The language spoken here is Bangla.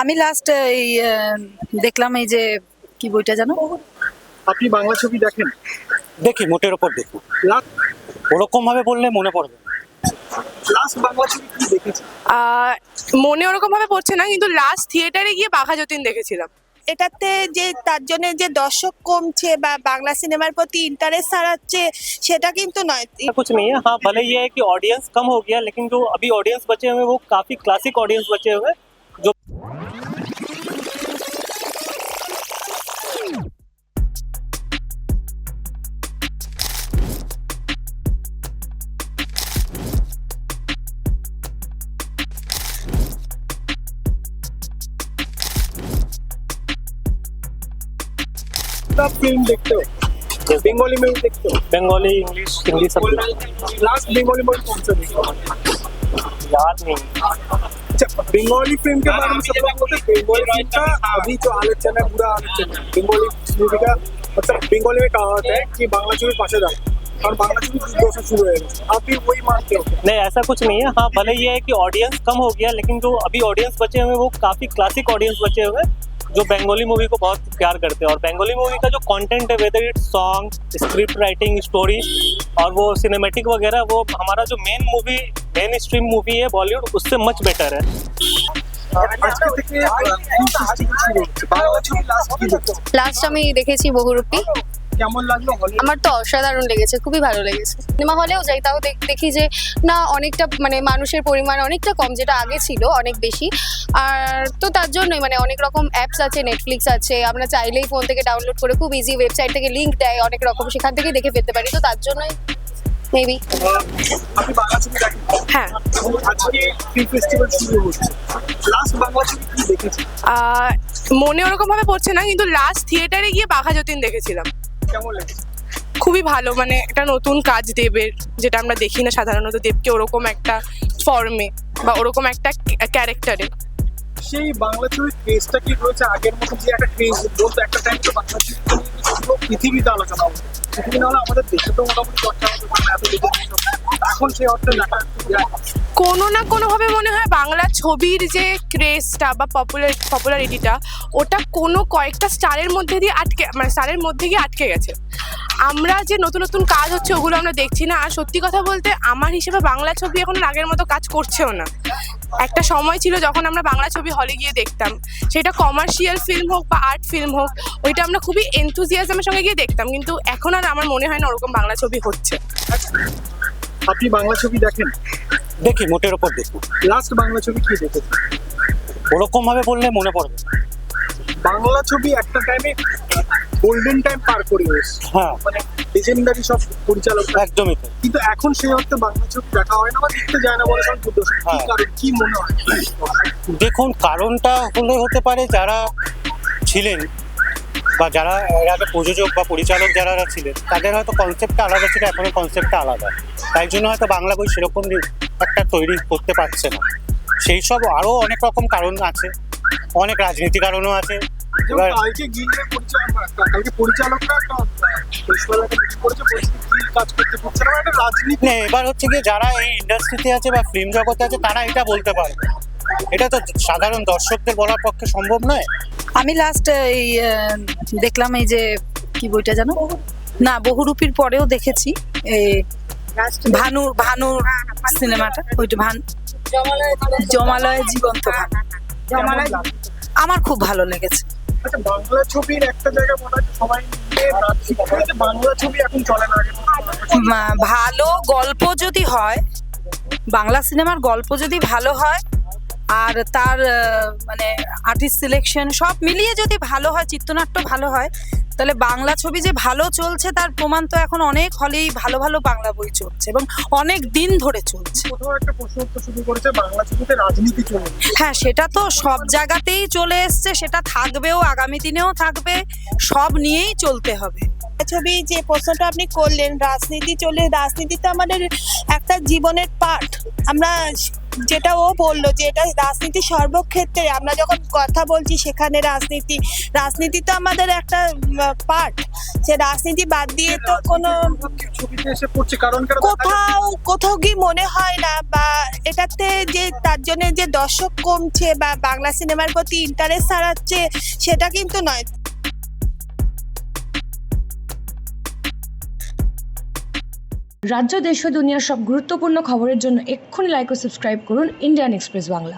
আমি লাস্ট এই আহ, দেখলাম এই যে কি বইটা জানো আপনি বাংলা ছবি দেখেন দেখি মোটের ওপর দেখি ওরকম ভাবে বললে মনে পড়বে লাস্ট বাংলা ছবি কি দেখেছেন আহ, মনে ওরকম ভাবে পড়ছে না কিন্তু লাস্ট থিয়েটারে গিয়ে বাঘা যতীন দেখেছিলাম এটাতে যে তার জন্য যে দর্শক কমছে বা বাংলা সিনেমার প্রতি ইন্টারেস্ট হারাচ্ছে সেটা কিন্তু নয় ऐसा कुछ नहीं है हाँ भले ये है कि ऑडियंस कम हो गया लेकिन जो अभी ऑडियंस बचे हुए हैं, वो काफी क्लासिक ऑडियंस बचे हुए हैं, जो आप फ़िल्म देखते हो? बंगाली में देखते हो? बंगाली इंग्लिश हिंदी सब लास्ट बंगाली मूवी कौन सा देखा? याद नहीं। बंगाली फ़िल्म के बारे में सब लोग बोलते हैं। बंगाली फ़िल्म का अभी जो आलोचना है बुरा आलोचना है। बंगाली मूवी का मतलब बंगाली में कहा होता है कि बांग्ला छवि पाशे दाও और बांग्ला छवि दूसरों से शुरू है आप भी वही मानते हो? नहीं ऐसा कुछ नहीं है। हाँ भले ये है कि ऑडियंस कम हो गया लेकिन जो अभी ऑडियंस बचे हुए वो काफ़ी क्लासिक ऑडियंस बचे हुए जो बंगाली मूवी को बहुत प्यार करते हैं। और बंगाली मूवी का जो कंटेंट है whether it's song script writing story और वो सिनेमेटिक वगैरह वो हमारा जो main movie mainstream movie है बॉलीवुड उससे मच बेटर है আজকে থেকে film festival শুরু হচ্ছে বাংলা ছবি লাস্ট কি দেখছো লাস্ট আমি দেখেছি বহুরূপী কেমন লাগল হলে? আমার তো অসাধারণ লেগেছে খুবই ভালো লেগেছে। সিনেমা হলেও যাই তাও দেখ- দেখি যে না অনেকটা মানে মানুষের পরিমাণ অনেকটা কম যেটা আগে ছিল অনেক বেশি। আর তো তার জন্যই মানে অনেক রকম অ্যাপস আছে নেটফ্লিক্স আছে আমরা চাইলেই ফোন থেকে ডাউনলোড করে খুব ইজি ওয়েবসাইট থেকে লিঙ্ক দেয় অনেক রকম সেখান থেকে দেখে পেতে পারি। তো তার জন্যই মেবি আপনি বাংলা ছবি দেখেন হ্যাঁ। আজকে ফিল্ম ফেস্টিভ্যাল শুরু হচ্ছে। লাস্ট বাংলা ছবি কি দেখেছেন মনে ওরকম ভাবে পড়ছে না কিন্তু লাস্ট থিয়েটারে গিয়ে বাঘা যতীন দেখেছিলাম। কেমন লেগেছে? খুবই ভালো মানে একটা নতুন কাজ দেবের যেটা আমরা দেখি না সাধারণত দেবকে ওরকম একটা ফর্মে বা ওরকম একটা ক্যারেক্টারে সেই বাংলা ছবির ক্রেজটা কি রয়েছে? আগের মতো যে একটা ক্রেজ বলতো একটা টাইম তো বাংলা ছবি পৃথিবীতে আলোচনা হতো দেখা কোনো না কোনোভাবে মনে হয় বাংলা ছবির যে ক্রেজটা বা পপুলার পপুলারিটিটা ওটা কোনো কয়েকটা স্টারের মধ্যে দিয়ে আটকে মানে স্টারের মধ্যে গিয়ে আটকে গেছে। আমরা যে নতুন নতুন কাজ হচ্ছে, ওগুলো আমরা দেখছি না। আর সত্যি কথা বলতে, আমার হিসেবে বাংলা ছবি এখন আগের মতো কাজ করছেও না। একটা সময় ছিল যখন আমরা বাংলা ছবি হলে গিয়ে দেখতাম। সেটা কমার্শিয়াল ফিল্ম হোক বা আর্ট ফিল্ম হোক, ওইটা আমরা খুবই এনথুজিয়াজমের সঙ্গে গিয়ে দেখতাম। কিন্তু এখন আর আমার মনে হয় না ওরকম বাংলা ছবি হচ্ছে। আপনি বাংলা ছবি দেখেন? দেখি মোটের ওপর দেখি। লাস্ট বাংলা ছবি কি দেখেছেন? ওরকম ভাবে বললে মনে পড়বে। বাংলা ছবি একটা টাইমে গোল্ডেন টাইম পার করে এসেছে। হ্যাঁ। মানে লেজেন্ডারি সব পরিচালক। একদমই তাই। কিন্তু এখন সেই অর্থে বাংলা ছবি দেখা হয় না বা দেখতে যায় না বলে সব হ্যাঁ। কারণ কি মনে হয়? দেখুন কারণটা হলে হতে পারে যারা ছিলেন বা যারা এর আগে প্রযোজক বা পরিচালক যারা ছিলেন তাদের হয়তো কনসেপ্টটা আলাদা ছিল এখনও কনসেপ্টটা আলাদা। তাই জন্য হয়তো বাংলা বই সেরকম একটা তৈরি করতে পারছে না। সেই সব আরও অনেক রকম কারণ আছে অনেক রাজনীতি কারণও আছে। এবার কালকে কালকে পরিচালকরা কাজ করতে পারছে না মানে রাজনীতি না এবার হচ্ছে কি যারা এই ইন্ডাস্ট্রিতে আছে বা ফিল্ম জগতে আছে তারা এটা বলতে পারবে। এটা তো সাধারণ দর্শকদের বলার পক্ষে সম্ভব নয়। আমি লাস্ট এই দেখলাম এই যে কি বইটা জানো না বহুরূপীর পরেও দেখেছি। এই ভানু ভানুর সিনেমাটা ওইটা ভান জমালয় জীবন্ত ভানু। আমার খুব ভালো লেগেছে। আচ্ছা বাংলা ছবির একটা জায়গা মনে সবাই মিলে রাজি করে যে বাংলা ছবি এখন চলে না ভালো গল্প যদি হয় বাংলা সিনেমার গল্প যদি ভালো হয় আর তার মানে আর্টিস্ট সিলেকশন সব মিলিয়ে যদি ভালো হয় চিত্রনাট্য ভালো হয় তাহলে বাংলা ছবি যে ভালো চলছে তার প্রমাণ তো এখন অনেক হলেই ভালো ভালো বাংলা বই চলছে এবং অনেক দিন ধরে চলছে। হ্যাঁ সেটা তো সব জায়গাতেই চলে এসছে সেটা থাকবেও আগামী দিনেও থাকবে সব নিয়েই চলতে হবে। ছবি যে প্রশ্নটা আপনি করলেন রাজনীতি চলে রাজনীতি তো আমাদের একটা জীবনের পার্ট আমরা যেটা ও বলল যে এটা রাজনীতি সর্বক্ষেত্রে আমরা যখন কথা বলছি সেখানে রাজনীতি রাজনীতি তো আমাদের একটা পার্ট সে রাজনীতি বাদ দিয়ে তো কোনো কোথাও কোথাও কি মনে হয় না বা এটাতে যে তার জন্য যে দর্শক কমছে বা বাংলা সিনেমার প্রতি ইন্টারেস্ট হারাচ্ছে সেটা কিন্তু নয়। রাজ্য, দেশ ও দুনিয়ার সব গুরুত্বপূর্ণ খবরের জন্য এক্ষুনি লাইক ও সাবস্ক্রাইব করুন ইন্ডিয়ান এক্সপ্রেস বাংলা।